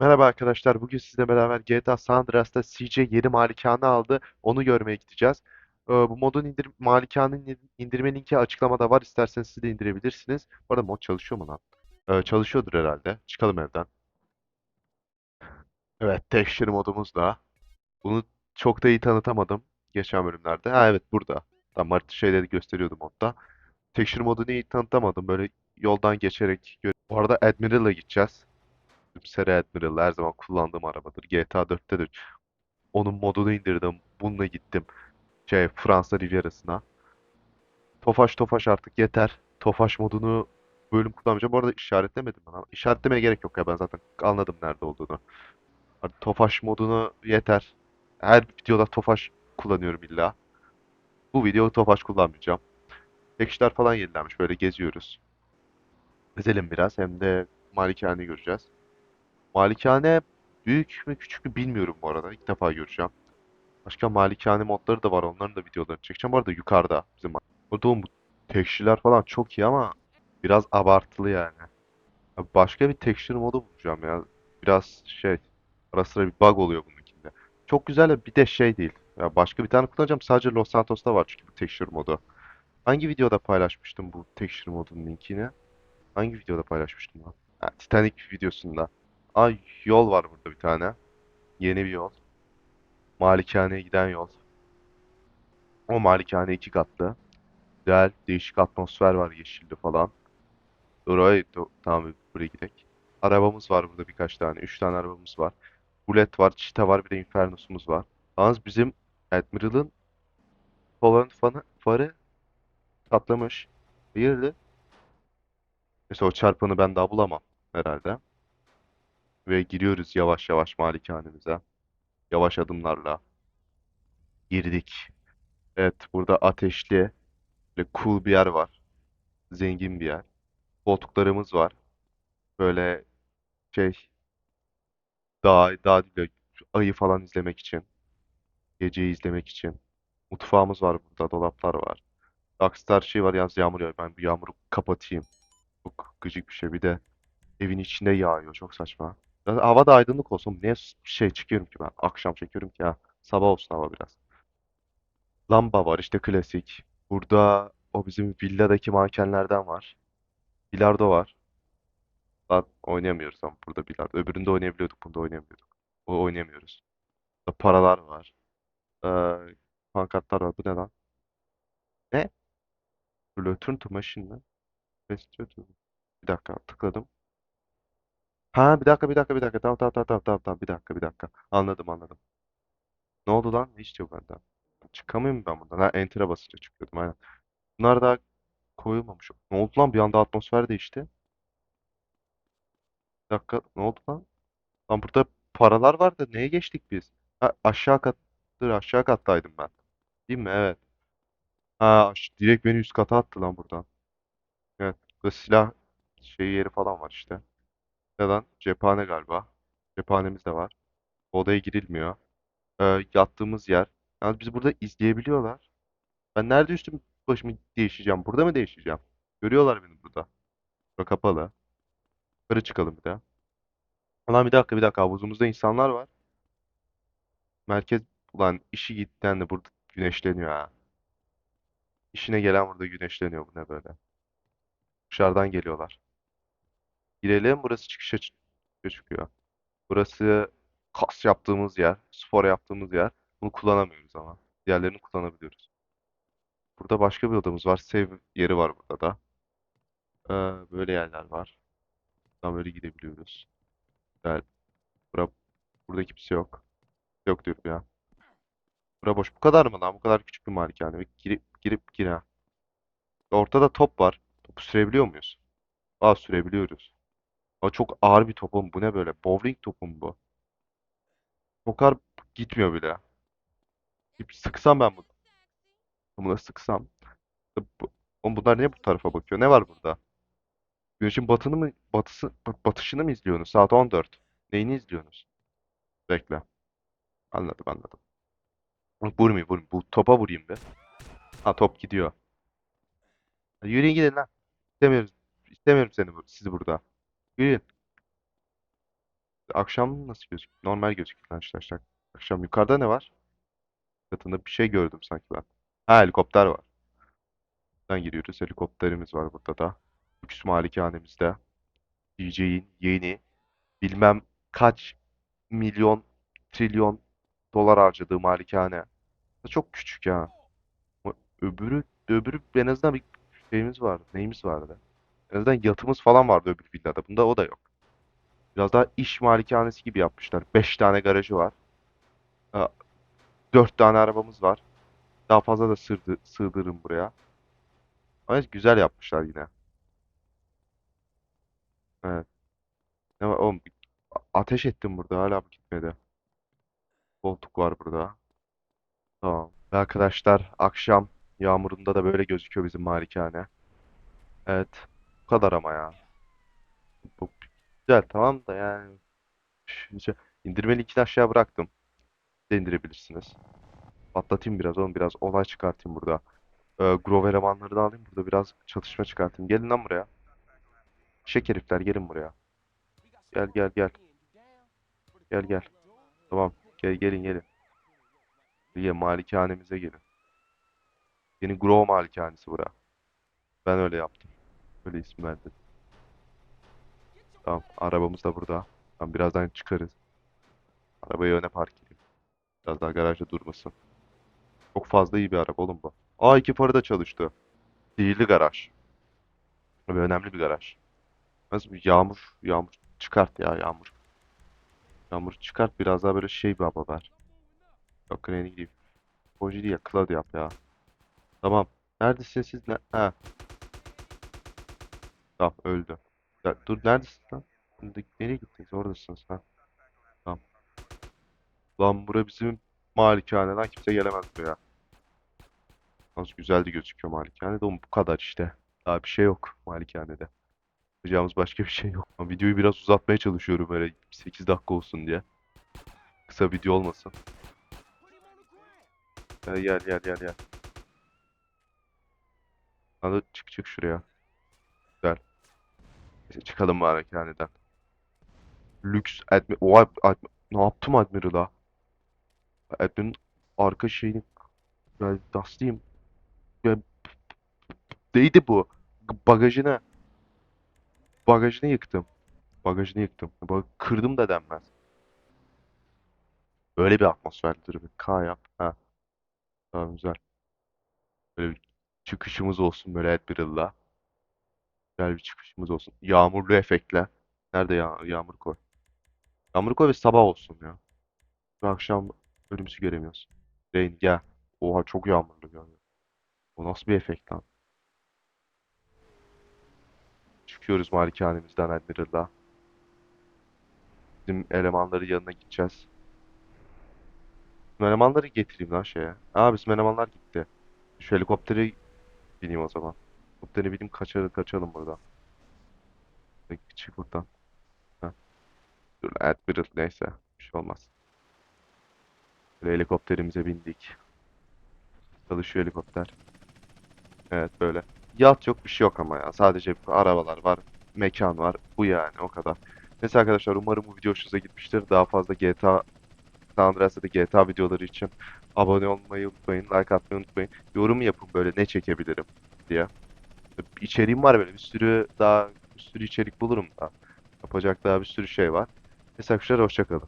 Merhaba arkadaşlar. Bugün sizinle beraber GTA San Andreas'ta CJ yeni malikane aldı. Onu görmeye gideceğiz. Ee, bu modun indir malikanenin indirme linki açıklamada var. İsterseniz siz de indirebilirsiniz. Bu arada mod çalışıyor mu lan? Ee, çalışıyordur herhalde. Çıkalım evden. Evet, texture modumuz da. Bunu çok da iyi tanıtamadım geçen bölümlerde. Ha evet burada. Tam artık şeyleri gösteriyordu modda. Texture modunu iyi tanıtamadım. Böyle yoldan geçerek. Bu arada Admiral'a gideceğiz. Seri Admiral her zaman kullandığım arabadır. GTA 4'te de onun modunu indirdim. Bununla gittim. Şey Fransa Riviera'sına. Tofaş Tofaş artık yeter. Tofaş modunu bölüm kullanmayacağım. Bu arada işaretlemedim ben. İşaretlemeye gerek yok ya ben zaten anladım nerede olduğunu. Artık Tofaş modunu yeter. Her videoda Tofaş kullanıyorum illa. Bu video Tofaş kullanmayacağım. Tekişler falan yenilenmiş. Böyle geziyoruz. Gezelim biraz. Hem de malikaneyi göreceğiz. Malikane büyük mü küçük mü bilmiyorum bu arada. İlk defa göreceğim. Başka malikane modları da var. Onların da videolarını çekeceğim. Bu arada yukarıda bizim. Burada bu tekstürler falan çok iyi ama biraz abartılı yani. Ya Başka bir texture modu bulacağım ya. Biraz şey ara sıra bir bug oluyor bununkinde. Çok güzel de bir de şey değil. Ya başka bir tane kullanacağım. Sadece Los Santos'ta var çünkü bu texture modu. Hangi videoda paylaşmıştım bu texture modunun linkini? Hangi videoda paylaşmıştım lan? Ha, Titanic videosunda. Ay yol var burada bir tane. Yeni bir yol. Malikaneye giden yol. O malikane iki katlı. Güzel, değişik atmosfer var yeşilli falan. Oraya tamam buraya gidelim. Arabamız var burada birkaç tane. Üç tane arabamız var. Bullet var, Cheetah var, bir de Infernus'umuz var. Yalnız bizim Admiral'ın falan fanı, farı patlamış. Hayırdır? Mesela o çarpanı ben daha bulamam herhalde. Ve giriyoruz yavaş yavaş malikanemize. Yavaş adımlarla girdik. Evet, burada ateşli ve cool bir yer var. Zengin bir yer. Koltuklarımız var. Böyle şey dağ, dağ değil de ayı falan izlemek için. Geceyi izlemek için. Mutfağımız var burada. Dolaplar var. Rockstar şey var yalnız yağmur yağıyor. Ben bu yağmuru kapatayım. Çok gıcık bir şey. Bir de evin içinde yağıyor. Çok saçma. Zaten hava da aydınlık olsun. Niye şey çıkıyorum ki ben? Akşam çekiyorum ki ya. Sabah olsun hava biraz. Lamba var işte klasik. Burada o bizim villadaki mankenlerden var. Bilardo var. Lan oynayamıyoruz ama burada bilardo. Öbüründe oynayabiliyorduk. Bunda oynayamıyorduk. O oynayamıyoruz. Burada paralar var. Ee, pankartlar var. Bu ne lan? Ne? Return to machine mi? Bir dakika tıkladım. Ha bir dakika bir dakika bir dakika. Tamam tamam tamam tamam tamam tamam. Bir dakika bir dakika. Anladım anladım. Ne oldu lan? Ne istiyor benden? Çıkamıyor muyum ben buradan? Ha enter'a basınca çıkıyordum aynen. Bunlar daha koyulmamış. Ne oldu lan? Bir anda atmosfer değişti. Bir dakika ne oldu lan? Lan burada paralar vardı. Neye geçtik biz? Ha, aşağı kat. Dur aşağı kattaydım ben. Değil mi? Evet. Ha direkt beni üst kata attı lan buradan. Evet. Burada silah şey yeri falan var işte. Neden? Cephane galiba. Cephanemiz de var. Odaya girilmiyor. Ee, yattığımız yer. Yalnız bizi burada izleyebiliyorlar. Ben nerede üstüm başımı değişeceğim? Burada mı değişeceğim? Görüyorlar beni burada. Bura kapalı. Yukarı çıkalım bir daha. Ulan bir dakika bir dakika havuzumuzda insanlar var. Merkez ulan işi gitten de burada güneşleniyor ha. İşine gelen burada güneşleniyor. Bu ne böyle? Dışarıdan geliyorlar. Girelim. Burası çıkışa çı- çıkıyor. Burası kas yaptığımız yer. Spor yaptığımız yer. Bunu kullanamıyoruz ama. Diğerlerini kullanabiliyoruz. Burada başka bir odamız var. Save yeri var burada da. Ee, böyle yerler var. Buradan böyle gidebiliyoruz. Güzel. Bura, burada kimse yok. Yok diyorum ya. Bura boş. Bu kadar mı lan? Bu kadar küçük bir malikane. Girip girip gir ha. Ortada top var. Topu sürebiliyor muyuz? Aa sürebiliyoruz. Aa, çok ağır bir topum. Bu ne böyle? Bowling topum bu. Çok ağır gitmiyor bile. Bir sıksam ben bunu. Buna sıksam. Oğlum bunlar niye bu tarafa bakıyor? Ne var burada? Güneşin batını mı, batısı, ba- batışını mı izliyorsunuz? Saat 14. Neyini izliyorsunuz? Bekle. Anladım anladım. Vurmayayım vurmayayım. Bu topa vurayım be. Ha top gidiyor. Yürüyün gidin lan. İstemiyoruz. İstemiyorum seni, sizi burada. Yürüyün. Akşam nasıl gözüküyor? Normal gözüküyor arkadaşlar. Akşam yukarıda ne var? Katında bir şey gördüm sanki ben. Ha helikopter var. Buradan giriyoruz. Helikopterimiz var burada da. Lüks malikanemizde. DJ'in yeni bilmem kaç milyon trilyon dolar harcadığı malikane. Çok küçük ya. Öbürü, öbürü en azından bir şeyimiz vardı. Neyimiz vardı? En yatımız falan vardı öbür villada. Bunda o da yok. Biraz daha iş malikanesi gibi yapmışlar. 5 tane garajı var. 4 tane arabamız var. Daha fazla da sığdı, sığdırırım buraya. Ama güzel yapmışlar yine. Evet. Oğlum, ateş ettim burada. Hala bu gitmedi. Koltuk var burada. Tamam. Arkadaşlar akşam yağmurunda da böyle gözüküyor bizim malikane. Evet. Bu kadar ama ya. Bu güzel tamam da yani. Şu- İndirme linkini aşağı bıraktım. De indirebilirsiniz. Patlatayım biraz oğlum. Biraz olay çıkartayım burada. Ee, Grove elemanlarını alayım. Burada biraz çatışma çıkartayım. Gelin lan buraya. Şek herifler gelin buraya. Gel gel gel. Gel gel. Tamam. Gel gelin gelin. Gelin malikanemize gelin. Yeni Grove malikanesi bura. Ben öyle yaptım. Öyle isim verdim. Tamam. Arabamız da burada. Tamam, birazdan çıkarız. Arabayı öne park edeyim. Biraz daha garajda durmasın. Çok fazla iyi bir araba oğlum bu. Aa iki farı da çalıştı. Sihirli garaj. Tabii önemli bir garaj. Nasıl bir yağmur, yağmur çıkart ya yağmur. Yağmur çıkart biraz daha böyle şey bir hava ver. Yok kreni gideyim. Boji değil ya Cloud yap ya. Tamam. Neredesin siz? Ne? Ha. Tamam öldü. Ya, dur neredesin lan? Nereye gittiniz? Oradasınız ha. Tamam. Lan bura bizim malikane lan kimse gelemez buraya. Nasıl güzel de gözüküyor malikane de bu kadar işte. Daha bir şey yok malikanede. Yapacağımız başka bir şey yok. Ama videoyu biraz uzatmaya çalışıyorum böyle 8 dakika olsun diye. Kısa video olmasın. Gel gel gel gel gel. Hadi çık çık şuraya. Çıkalım malikaneden. Lüks admi... Oha, admi... Ne yaptım Admiral'a? Admiral'ın arka şeyini... Ben dastayım. Ya, neydi bu? Bagajını... Bagajını yıktım. Bagajını yıktım. Bak kırdım da denmez. Öyle bir atmosferdir bir K yap. Ha, tamam güzel. Böyle bir çıkışımız olsun böyle Admiral'la. Güzel bir çıkışımız olsun. Yağmurlu efektle. Nerede ya yağmur koy. Yağmur koy ve sabah olsun ya. Bu akşam önümüzü göremiyoruz. Rain gel. Oha çok yağmurlu ya. O nasıl bir efekt lan? Çıkıyoruz malikanemizden Admiral'la. Bizim elemanların yanına gideceğiz. Elemanları getireyim lan şeye. Aa bizim elemanlar gitti. Şu helikoptere bineyim o zaman. Helikoptere bineyim kaçalım, kaçalım buradan. Çık buradan. Heh. Dur Admiral neyse. Bir şey olmaz. Böyle helikopterimize bindik. Çalışıyor helikopter. Evet böyle. Yat yok bir şey yok ama ya. Sadece arabalar var. Mekan var. Bu yani o kadar. Neyse arkadaşlar umarım bu video hoşunuza gitmiştir. Daha fazla GTA San Andreas'ta GTA videoları için abone olmayı unutmayın. Like atmayı unutmayın. Yorum yapın böyle ne çekebilirim diye. İçeriğim var böyle bir sürü daha bir sürü içerik bulurum da. Yapacak daha bir sürü şey var. Arkadaşlar hoşçakalın.